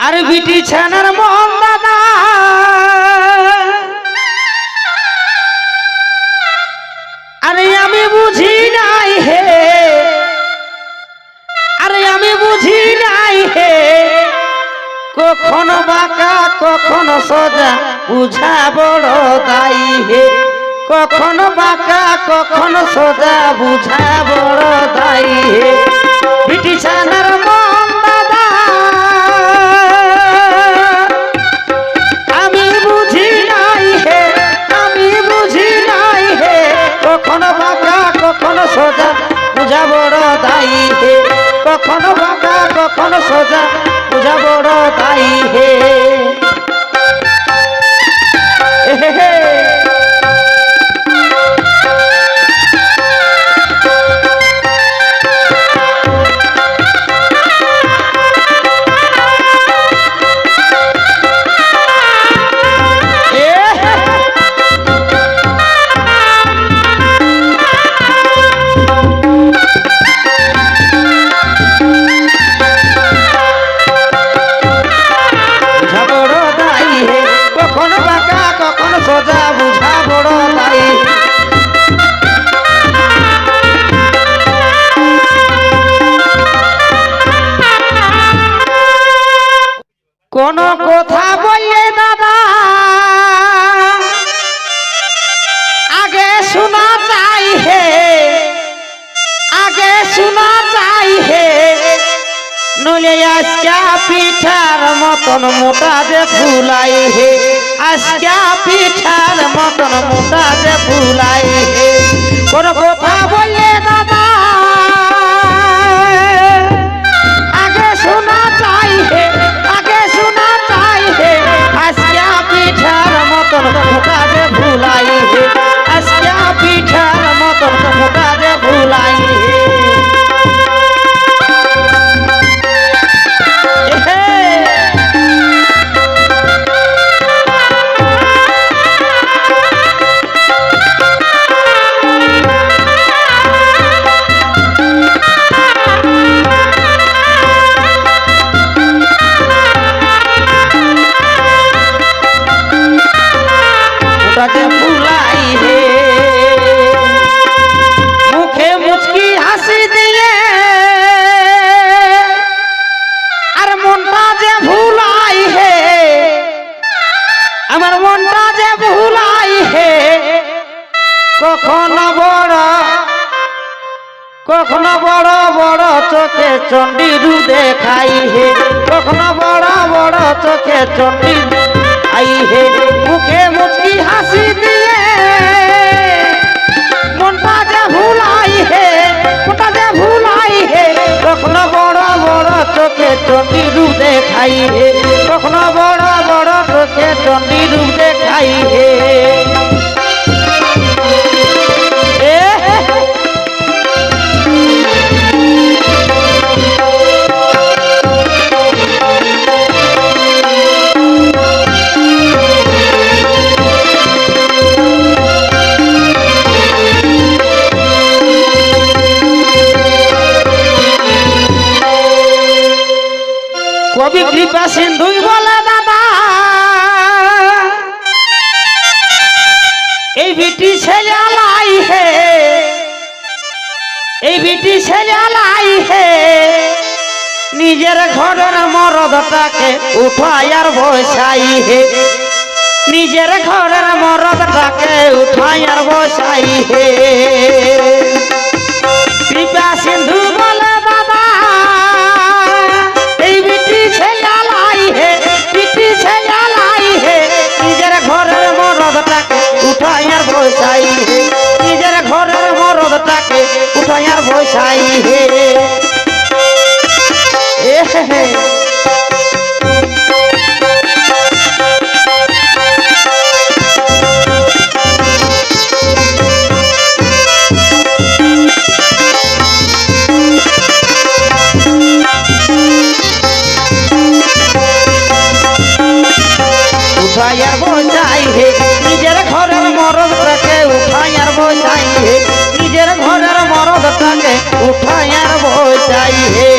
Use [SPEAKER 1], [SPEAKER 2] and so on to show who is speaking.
[SPEAKER 1] আর বিটি ছানার মন দাদা। আরে আমি বুঝি নাই হে। আরে আমি বুঝি নাই হে। কখনো বাঁকা, কখনো সোজা, বুঝা বড় দায়ী হে। কখনো বাঁকা, কখনো সোজা, বুঝা বড় দায়ী হে। বিটি ছানার কখনো বাঁকা, কখনো সোজা পূজা বড় দায়ী হে। কখনো বাঁকা, কখনো সোজা পূজা বড় দায়ী হে। কোন কথা বললে দাদা। আগে শোনা চাই হে, আগে শোনা চাই হে। নইলে আজকা পিঠার মতন মোটা যে ফুলাই হে, আজকা পিঠার মতন মোটা যে ফুলাই হে। কোন কথা বললে দাদা ওটাকে ফুলাই হে মুখে মুচকি হাসি দিয়ে। আর মনটা যে ভুলাই হে আমার মনটা যে ভুলাই হে কখনো বড় কখনো বড় বড় চোখে চণ্ডীরু দেখাই হে কখনো বড় বড় চোখে চণ্ডী আই হে মুখে মুচকি হাসি দিয়ে। মনটা যে ভুলাই হে মনটা যে কখনো বড় বড় চোখে চণ্ডীরু দেখাই হে, কখনো বড় কৃপা সিন্ধুই বলে দাদা। এই বিটি ছেলে আলাই হে। এই বিটি ছেলে আলাই হে। নিজের ঘরের মরদটাকে উঠাইয়ার বসাই হে। নিজের ঘরের মরদটাকে উঠাইয়ার বসাই হে। কৃপা সিন্ধু বসাই হে এ হে হে। নিজের ঘরের বসাই হে নিজের ঘরের মরদটাকে উঠাইয়ার বসাই হে